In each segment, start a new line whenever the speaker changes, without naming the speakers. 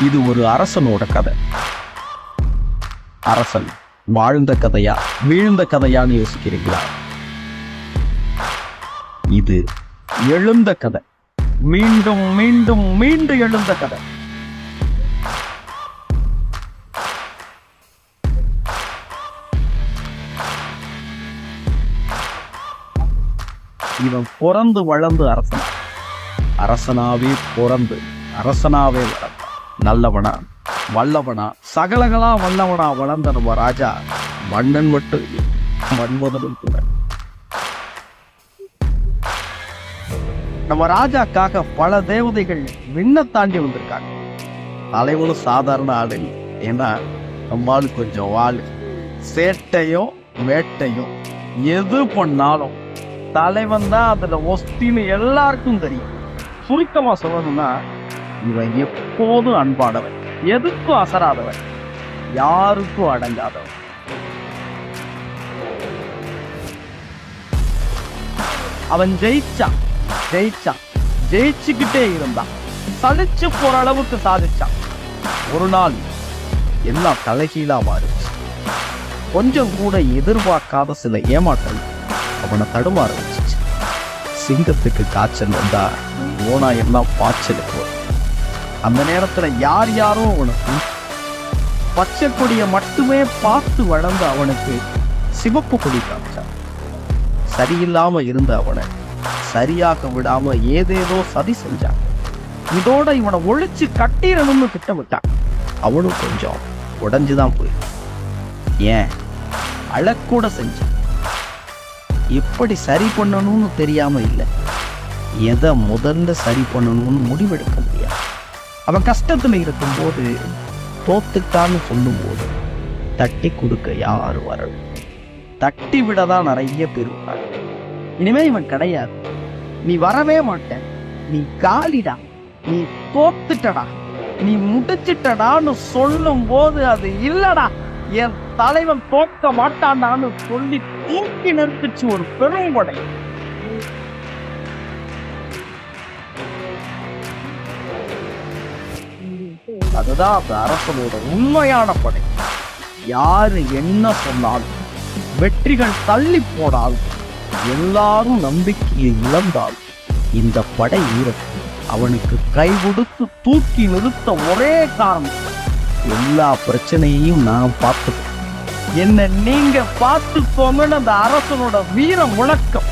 இது ஒரு அரசனோட கதை. அரசன் வாழ்ந்த கதையா வீழ்ந்த கதையான்னு யோசிக்கிறீங்களா? இது எழுந்த கதை. மீண்டும் மீண்டும் மீண்டும் எழுந்த கதை. இவன் பிறந்து வளர்ந்து அரசன். அரசனாவே பிறந்து அரசனாவே வளர்ந்து நல்லவனா வல்லவனா சகலகளா வல்லவனா வளர்ந்த நம்ம ராஜா. மன்னன் மட்டும் மன்மதனும் கூட. நம்ம ராஜாக்காக பல தேவதைகள் விண்ண தாண்டி வந்திருக்காங்க. தலைவனும் சாதாரண ஆடு ஏன்னா நம்மால் கொஞ்சம் வாள் சேட்டையும் வேட்டையும் எது பண்ணாலும் தலைவன் தான் அதுல ஒஸ்தின்னு எல்லாருக்கும் தெரியும். சுருக்கமாக சொல்லணும்னா இவன் எப்போதும் அன்பானவன் எதுக்கும் அசராதவன் யாருக்கும் அடங்காதவன். அவன் ஜெயிச்சான் ஜெயிச்சான் ஜெயிச்சுக்கிட்டே இருந்தான் சலிச்சு போற அளவுக்கு சாதிச்சான். ஒரு நாள் எல்லாம் தலைகீழா மாறுச்சு கொஞ்சம் கூட எதிர்பார்க்காத சில ஏமாற்றம் அவனை தடுமாற வச்சுச்சு. சிங்கத்துக்கு காய்ச்சல் வந்தா ஓனா எல்லாம் பாய்ச்சலுக்கு வரும். அந்த நேரத்துல யார் யாரோ அவனுக்கு பச்சை கொடியை மட்டுமே பார்த்து வளர்ந்த அவனுக்கு சிவப்பு கொடி காமிச்சான். சரியில்லாம இருந்த அவனை சரியாக விடாம ஏதேதோ சதி செஞ்சான். இதோட இவனை ஒழிச்சு கட்டிடணும்னு திட்டமிட்டான். அவனும் கொஞ்சம் உடஞ்சுதான் போய் ஏன்? அழக்கூட செஞ்சான். எப்படி சரி பண்ணணும்னு தெரியாம இல்லை. எதை முதல்ல சரி பண்ணணும்னு முடிவெடுக்க முடியாது. அவன் கஷ்டத்தில் இருக்கும்போது தோத்துட்டான்னு சொல்லும்போது தட்டி கொடுக்க யார் வரணும் தட்டி விட தான் நிறைய பேர் வராங்க. இனிமே இவன் கிடையாது. நீ வரவே மாட்டேன். நீ காலிடா. நீ தோத்துட்டடா. நீ முடிச்சிட்டடான்னு சொல்லும் போது அது இல்லடா. என் தலைவன் தோக்க மாட்டான்டான்னு சொல்லி தூக்கி நிறுத்துச்சு ஒரு பெருங்கொடை. அதுதான் அந்த அரசனோட உண்மையான படை. யாரு என்ன சொன்னாலும் வெற்றிகள் தள்ளி போனாலும் எல்லாரும் நம்பிக்கையை இழந்தாலும் இந்த படை வீரர்கள் அவனுக்கு கை கொடுத்து தூக்கி நிறுத்த ஒரே காரணம் எல்லா பிரச்சனையையும் நான் பார்த்துக்கிறேன் என்ன நீங்க பார்த்துக்கோங்கன்னு அந்த அரசனோட வீர முழக்கம்.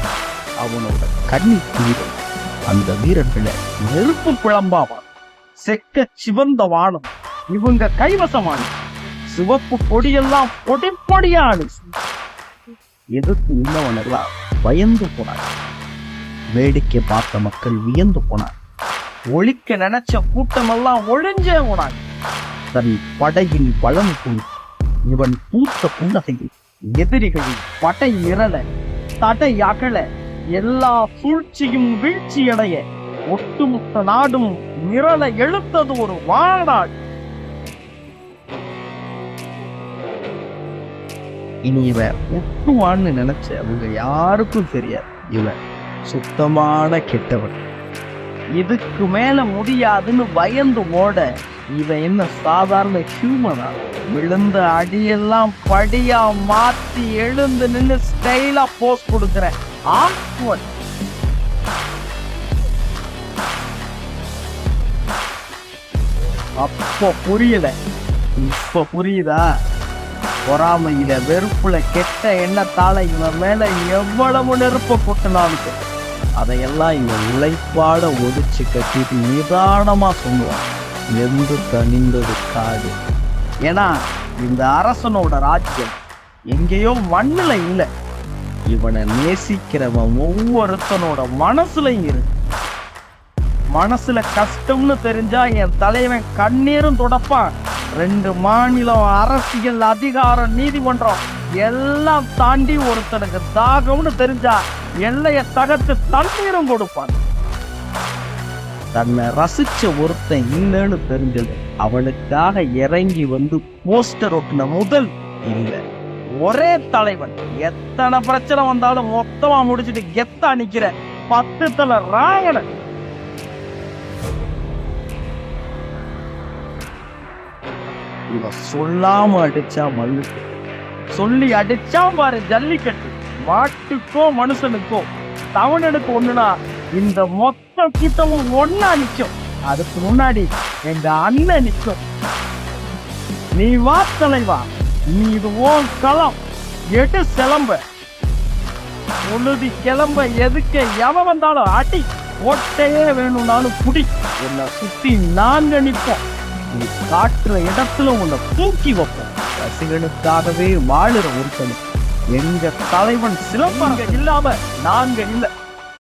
அவனோட கண்ணி தீரம் அந்த வீரர்களை நெருப்பு குழம்பாவான் செக்க சிவந்த வானம். இவங்க கைவசமான. சிவப்பு பொடியெல்லாம் பொடி பொடியானு எதிர்த்து நின்றவனெல்லாம் பயந்து போனார் வேடிக்கை பார்த்த மக்கள் வியந்து போனார் ஒழிக்க நினைச்ச கூட்டமெல்லாம் ஒழிஞ்சே போனார் தன் படையின் பலம் கொண்டு இவன் பூத்த புன்னகையில் எதிரிகளின் படை இறல தடை அகல எல்லா சூழ்ச்சியும் வீழ்ச்சியடைய ஒட்டுமொத்த நாடும் நிரல எழுத்தது ஒரு வாழநாடு இனி இவன் ஒட்டுவான்னு நினைச்ச அவங்க யாருக்கும் தெரியாது. இவன் சுத்தமான கெட்டவன். இதுக்கு மேல முடியாதுன்னு பயந்து ஓட இவன் என்ன சாதாரண ஹியூமனா விழுந்த அடியெல்லாம் படியா மாத்தி எழுந்து நின்னு ஸ்டைலா போஸ் கொடுக்கிற ஆக்வன் அப்போ புரியல. இப்ப புரியுதா? பொறாமையில வெறுப்புல கெட்ட எண்ணத்தால இவன் மேல எவ்வளவு நெருப்ப கொட்டினாலும் அதையெல்லாம் இவன் உழைப்பாட ஒடிச்சு கட்டிட்டு நிதானமா சொல்லுவான். நெந்து தனிந்தது காடு. ஏன்னா இந்த அரசனோட ராஜ்யம் எங்கேயோ மண்ணில் இல்லை. இவனை நேசிக்கிறவன் ஒவ்வொருத்தனோட மனசுலையும் இருக்கு. மனசுல கஷ்டம்னு தெரிஞ்சா என் தலைவன் கண்ணீரும் துடப்பான். ரெண்டு மாநிலம் அரசியல் அதிகாரம் நீதிமன்றம் எல்லாம் தாண்டி ஒருத்தனுக்கு தாகம்னு தெரிஞ்சா எல்லைய தகர்த்து தண்ணீரும் கொடுப்பான். தன்னை ரசிச்ச ஒருத்தன் இல்லைன்னு தெரிஞ்சது. அவனுக்காக இறங்கி வந்து போஸ்டர் ஒட்டின முதல் இல்லை. ஒரே தலைவன். எத்தனை பிரச்சனை வந்தாலும் மொத்தமா முடிச்சிட்டு கெத்தா நிக்கிற பத்து தலை ராயணன் இவன் சொல்லாம அடிச்சா மல்லு. சொல்லி அடிச்சா பாரு ஜல்லிக்கட்டு. மாட்டுக்கோ மனுஷனுக்கோ. தமிழனுக்கு ஒண்ணுனா இந்த மொத்த கூட்டமும் ஒன்னா நிக்கும். அதுக்கு முன்னாடி எங்க அண்ணன் நிக்கும். நீ வா தலைவா. நீ இது ஓன் களம். எடு சிலம்ப. உழுதி கிளம்ப எதுக்க எவன் வந்தாலும் அடி. ஓட்டையே வேணும்னாலும் குடி. என்ன சுத்தி நாங்க நிப்போம். நீ காட்டுற இடத்துல உன்னை தூக்கி வைப்போம். ரசிகனுக்காகவே வாழுற ஒருத்தனும் எங்க தலைவன் சிலம்பங்க இல்லாம நாங்க இல்லை.